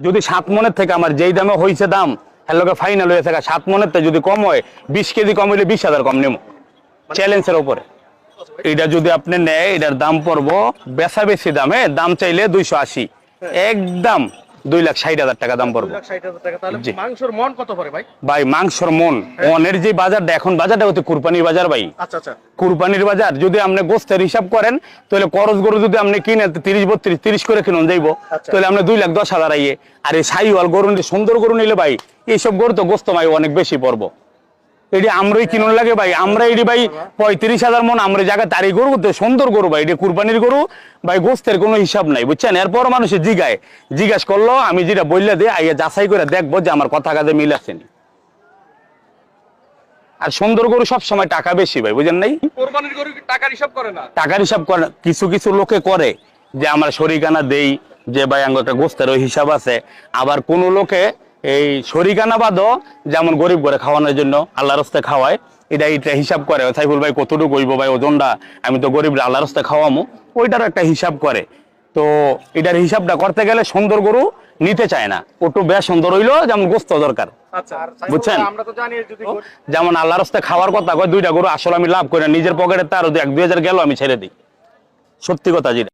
যদি সাত মনের থেকে আমার যেই দামে হয়েছে দাম হ্যালোকে ফাইনাল হয়ে থাকে সাত মনের থেকে যদি কম হয় বিশ কেজি কম হইলে বিশ হাজার কম নেব। চ্যালেঞ্জের ওপরে এটা যদি আপনি নেয় এটার দাম পড়ব বেচা বেশি দামে দাম চাইলে দুইশো আশি। একদম। দুই লাখ ষাট হাজার টাকা দাম পড়ব। মাংসের মন কত পড়ে ভাই? ভাই মাংসর মন। মনের যে বাজারটা এখন বাজারটা হচ্ছে কুরবানির বাজার ভাই। আচ্ছা আচ্ছা। কুরবানির বাজার যদি আপনি গোস্তের হিসাব করেন তাহলে করজ গরু যদি আপনি কিনে তিরিশ বত্রিশ তিরিশ করে কিনুন যাইব। আচ্ছা। তাহলে আপনি দুই লাখ দশ হাজার আইয়ে। আর এই সাইওয়াল গরু সুন্দর গরু নিলে ভাই এইসব গরু তো গোস্ত ভাই অনেক বেশি পড়ব। এটি আমরাই কিনুন লাগে ভাই। আমরা এটি ভাই পঁয়ত্রিশ হাজার মন আমরা জায়গা তারই গরু সুন্দর গরু ভাই। এটি কুরবানির গরু ভাই গোস্তের কোনো হিসাব নাই বুঝছেন? এরপর মানুষে জিগায়। জিজ্ঞাসা করল আমি যেটা বললে দিয়ে আইয়া যাচাই করে দেখব যে আমার কথা কাজে মিল আসেনি আর সুন্দর গরু সব সময় টাকা বেশি ভাই বুঝেন নাই? কোরবানির গরু টাকার হিসাব করে না? টাকার হিসাব করে কিছু কিছু লোকে করে যে আমরা শরিকানা দেই যে ভাই আঙ্গ একটা গোস্তের হিসাব আছে। আবার কোন লোকে এই শরিকানা বাদও যেমন গরিব করে খাওয়ানোর জন্য আল্লাহ রস্তে খাওয়ায় এটা এটা হিসাব করে। সাইফুল ভাই কতটুকু হইব ভাই ওজনটা? আমি তো গরিব আল্লাহ রস্তে খাওয়ামো। ওইটার একটা হিসাব করে। তো এটার হিসাবটা করতে গেলে সুন্দর গরু নিতে চায় না। ওটু বেশ সুন্দর হইল যেমন গোস্ত দরকার। আচ্ছা। বুঝছেন? আমরা তো জানি যদি গরু- যেমন আল্লাহ রস্তে খাওয়ার কথা কয় দুইটা গরু আসলে আমি লাভ করি না। নিজের পকেটে তার এক দুই হাজার গেল আমি ছেড়ে দিই। সত্যি কথা যেটা।